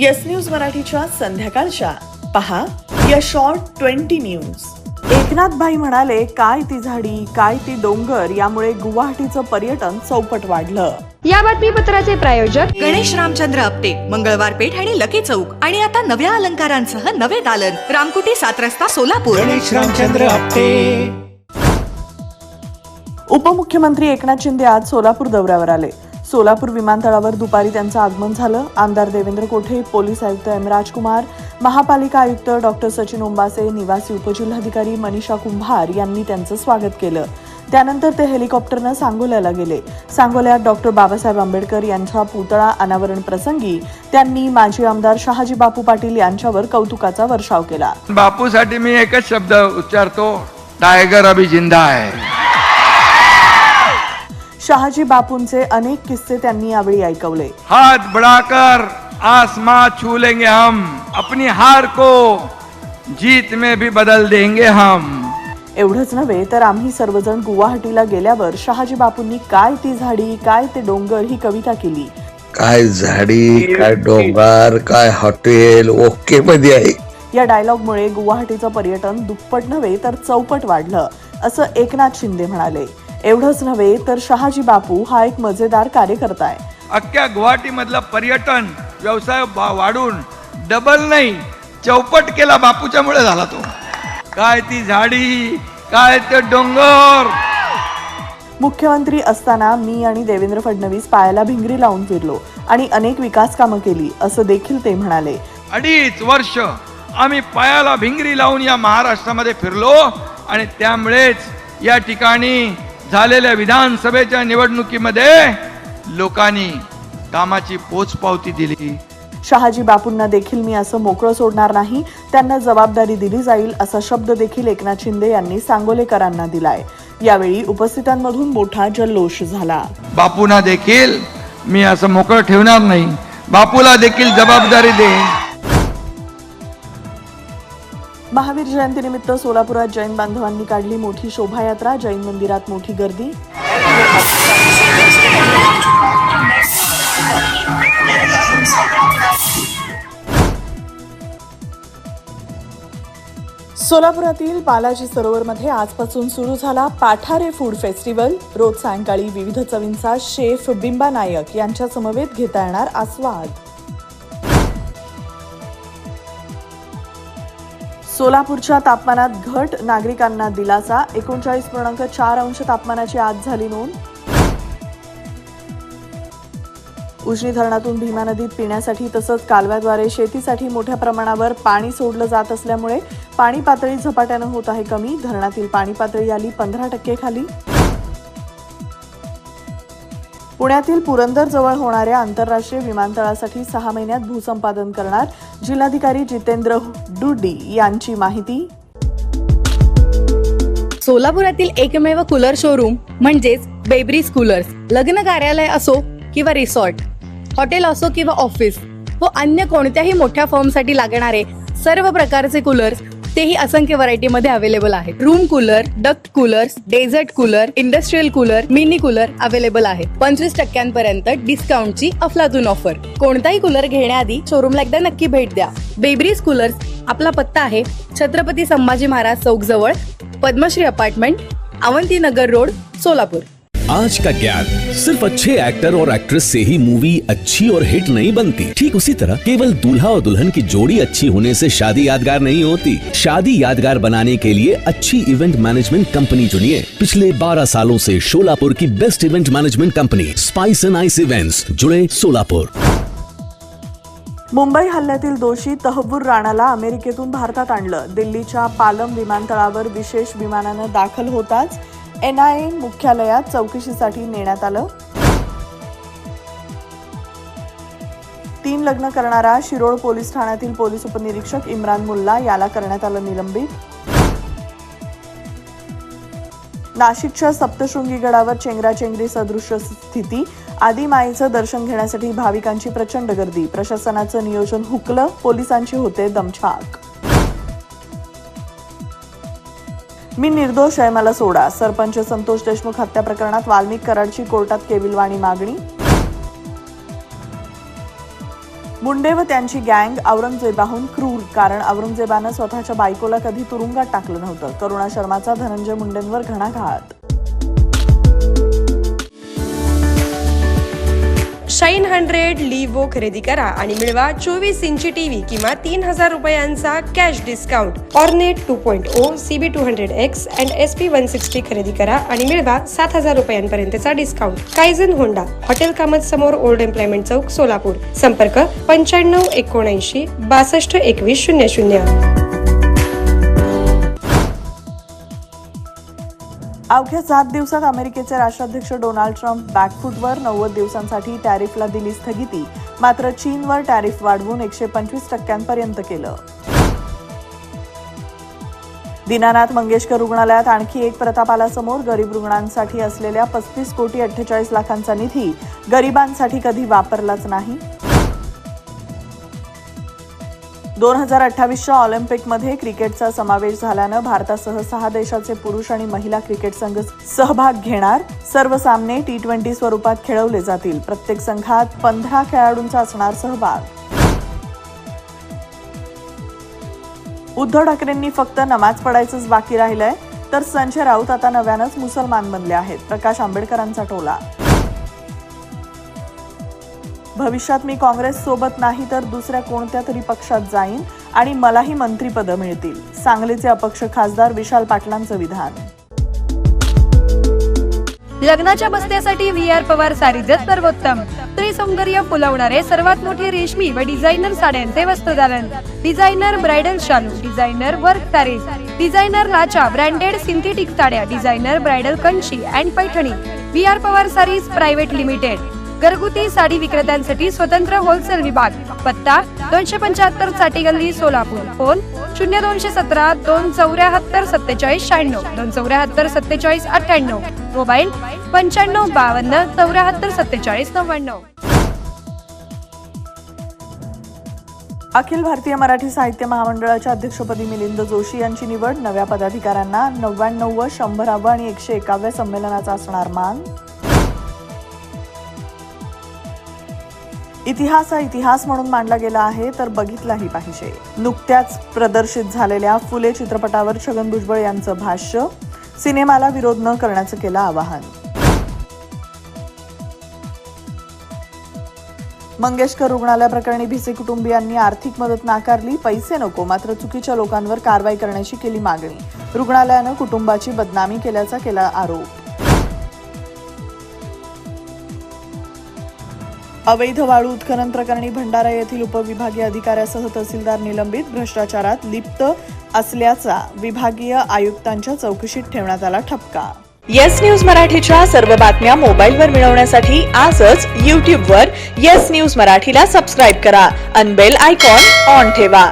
Yes news मराठीच्या संध्याकाळच्या. पहा या शॉर्ट ट्वेंटी न्यूज एकनाथ भाई म्हणाले काय ती झाडी काय ती डोंगर यामुळे गुवाहाटीचं पर्यटन चौपट वाढलं. या बातमीपत्राचे प्रायोजक गणेश रामचंद्र आपटे मंगळवार पेठ आणि लकी चौक. आणि आता नव्या अलंकारांसह नवे दालन. रामकुटी सात रस्ता सोलापूर. गणेश रामचंद्र आपटे. उपमुख्यमंत्री एकनाथ शिंदे आज सोलापूर दौऱ्यावर आले. सोलापूर विमानतळावर दुपारी त्यांचं आगमन झालं. आमदार देवेंद्र कोठे पोलीस आयुक्त एम. राजकुमार महापालिका आयुक्त डॉक्टर सचिन ओंबासे निवासी उपजिल्हाधिकारी मनीषा कुंभार यांनी त्यांचं स्वागत केलं. त्यानंतर ते हेलिकॉप्टरनं सांगोल्याला गेले. सांगोल्यात डॉक्टर बाबासाहेब आंबेडकर यांच्या पुतळा अनावरण प्रसंगी त्यांनी माजी आमदार शहाजी बापू पाटील यांच्यावर कौतुकाचा वर्षाव केला. बापूसाठी मी एकच शब्द उच्चारतो टायगर अभी जिंदा शहाजी बापूंचे अनेक किस्से त्यांनी यावेळी ऐकवले. हाथ बढ़ाकर आसमां छू लेंगे हम अपनी हार को जीत में भी बदल देंगे हम। एवढंच नव्हे तर आम्ही सर्वजण गुवाहाटीला गेल्यावर शहाजी बापूंनी काय ती झाडी काय ते डोंगर ही कविता केली. काय झाडी काय डोंगर काय हॉटेल ओके मध्ये आहे. या डायलॉगमुळे गुवाहाटीचं पर्यटन दुप्पट नव्हे तर चौपट वाढलं असं एकनाथ शिंदे म्हणाले. एवढंच नव्हे तर शहाजी बापू हा एक मजेदार कार्यकर्ता आहे. अख्ख्या गुवाहाटी मधलं पर्यटन व्यवसाय वाढून डबल नाही चौपट केला बापूच्या मुळे झाला तो. काय ती झाडी काय ते डोंगर. मुख्यमंत्री असताना मी आणि देवेंद्र फडणवीस पायाला भिंगरी लावून फिरलो आणि अनेक विकास कामं केली असं देखील ते म्हणाले. अडीच वर्ष आम्ही पायाला भिंगरी लावून या महाराष्ट्रामध्ये फिरलो आणि त्यामुळेच या ठिकाणी झालेल्या विधानसभेच्या निवडणुकीमध्ये लोकांनी कामाची पोचपावती दिली. शहाजी बापूंना देखील मी असं मोकळं सोडणार नाही. त्यांना जबाबदारी दिली जाईल असा शब्द देखील एकनाथ शिंदे यांनी सांगोलेकरांना दिलाय. यावेळी उपस्थितांमधून मोठा जल्लोष झाला. बापूंना देखील मी असं मोकळं ठेवणार नाही. बापूला देखील जबाबदारी दे. महावीर जयंतीनिमित्त सोलापुरात जैन बांधवांनी काढली मोठी शोभायात्रा जैन मंदिरात मोठी गर्दी. सोलापुरातील बालाजी सरोवरमध्ये आजपासून सुरू झाला पाठारे फूड फेस्टिवल. रोज सायंकाळी विविध चवींचा शेफ बिंबा नायक यांच्या समवेत घेता येणार आस्वाद. सोलापूरच्या तापमानात घट नागरिकांना दिलासा. एकोणचाळीस पूर्णांक चार अंश तापमानाची आज झाली नोंद. उजनी धरणातून भीमा नदीत पिण्यासाठी तसंच कालव्याद्वारे शेतीसाठी मोठ्या प्रमाणावर पाणी सोडलं जात असल्यामुळे पाणी पातळी झपाट्यानं होत आहे कमी. धरणातील पाणी पातळी आली पंधरा टक्के खाली. पुण्यातील पुरंदरजवळ होणाऱ्या आंतरराष्ट्रीय विमानतळासाठी सहा महिन्यात भूसंपादन करणार जिल्हाधिकारी जितेंद्र डुडी यांची माहिती. सोलापुरातील एकमेव कूलर शोरूम म्हणजेच बेबरीज कूलर्स लग्न कार्यालय असो किंवा रिसॉर्ट हॉटेल असो किंवा ऑफिस व अन्य कोणत्याही मोठ्या फॉर्मसाठी लागणारे सर्व प्रकारचे कूलर्स तेही असंख्य व्हरायटीमध्ये अवेलेबल आहेत. Room cooler duct coolers desert cooler industrial cooler mini cooler available आहेत. पंचवीस टक्क्यांपर्यंत डिस्काउंटची अफलातून ऑफर कोणताही कूलर घेण्याआधी शोरूमला एकदा नक्की भेट द्या. बेब्रीज कूलर्स आपला पत्ता आहे छत्रपती संभाजी महाराज चौक जवळ पद्मश्री अपार्टमेंट अवंती नगर रोड सोलापूर. आज का ज्ञान सिर्फ़ अच्छे एक्टर और एक्ट्रेस से ही मूवी अच्छी और हिट नहीं बनती। ठीक उसी तरह केवल दूल्हा और दुल्हन की जोड़ी अच्छी होने से शादी यादगार नहीं होती। शादी यादगार बनाने के लिए अच्छी इवेंट मैनेजमेंट कंपनी चुनिए। पिछले 12 सालों से शोलापुर की best event management company spice and ice events जुड़े सोलापुर मुंबई हल्ल्यातील दोषी तहव्वूर राणाला अमेरिकेतून भारतात आणलं. दिल्लीच्या पालम विमानतळावर विशेष विमानानं दाखल होताच एनआयए मुख्यालयात चौकशीसाठी नेण्यात आलं. तीन लग्न करणारा शिरोळ पोलीस ठाण्यातील पोलीस उपनिरीक्षक इम्रान मुल्ला याला करण्यात आलं निलंबित. नाशिकच्या सप्तशृंगी गडावर चेंगराचेंगरी सदृश्य स्थिती आदी माईचं दर्शन घेण्यासाठी भाविकांची प्रचंड गर्दी. प्रशासनाचं नियोजन हुकलं पोलिसांची होते दमछाक. मी निर्दोष आहे मला सोडा. सरपंच संतोष देशमुख हत्या प्रकरणात वाल्मिक कराडची कोर्टात केविलवाणी मागणी. मुंडे व त्यांची गँग औरंगजेबाहून क्रूर कारण औरंगजेबानं स्वतःच्या बायकोला कधी तुरुंगात टाकलं नव्हतं. करुणा शर्माचा धनंजय मुंडेंवर घणाघात. शाईन हंड्रेड लिवो खरेदी करा आणि मिळवा चोवीस इंची टीव्ही किंवा तीन हजार रुपयांचा cash discount. Ornate two point O C B two hundred X and S P one sixty खरेदी करा आणि मिळवा सात हजार रुपयांपर्यंतचा discount. Kaizen Honda hotel Kamat समोर ओल्ड एम्प्लॉयमेंट चौक सोलापूर. संपर्क पंच्याण्णव एकोणऐंशी बासष्ट एकवीस शून्य शून्य. अवघ्या सात दिवसात अमेरिकेचे राष्ट्राध्यक्ष डोनाल्ड ट्रम्प बॅकफूटवर नव्वद दिवसांसाठी टॅरिफला दिली स्थगिती. मात्र चीनवर टॅरिफ वाढवून एकशे पंचवीस टक्क्यांपर्यंत केलं. दीनानाथ मंगेशकर रुग्णालयात आणखी एक प्रताप समोर गरीब रुग्णांसाठी असलेल्या पस्तीस कोटी अठ्ठेचाळीस लाखांचा निधी गरिबांसाठी कधी वापरलाच नाही? दोन हजार अठ्ठावीसच्या ऑलिम्पिकमध्ये क्रिकेटचा समावेश झाल्यानं भारतासह सहा देशाचे पुरुष आणि महिला क्रिकेट संघ सहभाग घेणार. सर्व सामने टी ट्वेंटी स्वरूपात खेळवले जातील. प्रत्येक संघात पंधरा खेळाडूंचा असणार सहभाग. उद्धव ठाकरेंनी फक्त नमाज पडायचंच बाकी राहिलंय. तर संजय राऊत आता नव्यानंच मुसलमान बनले आहेत. प्रकाश आंबेडकरांचा टोला. भविष्यात मी काँग्रेस सोबत नाही तर दुसऱ्या कोणत्या तरी पक्षात जाईन आणि मलाही मंत्रीपदं मिळतील. सांगलीचे अपक्ष खासदार विशाल पाटलांचं विधान. लग्नाच्या बस्त्यासाठी व्ही आर पवार सारीजत सर्वोत्तम. स्त्री सौंदर्य फुलवणारे सर्वात मोठे रेशमी व डिझायनर साड्यांचे वस्त्रदालन डिझायनर ब्रायडल शालू डिझायनर वर्क सारीज डिझायनर लाचा ब्रँडेड सिंथेटिक साड्या designer bridal Kanchi and Paithani. V R Pawar sarees private limited. घरगुती साडी विक्रेत्यांसाठी स्वतंत्र होलसेल विभाग. पत्ता दोनशे पंच्याहत्तर चाटी गल्ली सोलापूर. फोन शून्य दोनशे सतरा दोन चौऱ्याहत्तर सत्तेचाळीस शहाण्णव. दोन चौऱ्याहत्तर सत्तेचाळीस अठ्ठ्याण्णव. मोबाईल पंच्याण्णव बावन्न चौऱ्याहत्तर सत्तेचाळीस नव्याण्णव. अखिल भारतीय मराठी साहित्य महामंडळाच्या अध्यक्षपदी मिलिंद जोशी यांची निवड. नव्या पदाधिकाऱ्यांना नव्याण्णव शंभरावं आणि एकशे एकाव्या संमेलनाचा असणार मान. इतिहास हा इतिहास म्हणून मांडला गेला आहे तर बघितलाही पाहिजे. नुकत्याच प्रदर्शित झालेल्या फुले चित्रपटावर छगन भुजबळ यांचं भाष्य सिनेमाला विरोध न करण्याचं केलं आवाहन. मंगेशकर रुग्णालयाप्रकरणी भिसे कुटुंबियांनी आर्थिक मदत नाकारली पैसे नको मात्र चुकीच्या लोकांवर कारवाई करण्याची केली मागणी. रुग्णालयानं कुटुंबाची बदनामी केल्याचा केला आरोप. अवैध वाळू उत्खनन प्रकरणी भंडारा येथील उपविभागीय अधिकाऱ्यासह तहसीलदार निलंबित. भ्रष्टाचारात लिप्त असल्याचा विभागीय आयुक्तांच्या चौकशीत ठेवण्यात आला ठपका. येस न्यूज मराठीच्या सर्व बातम्या मोबाईलवर मिळवण्यासाठी आजच यूट्यूबवर येस न्यूज मराठीला सबस्क्राईब करा. अनबेल आयकॉन ऑन ठेवा.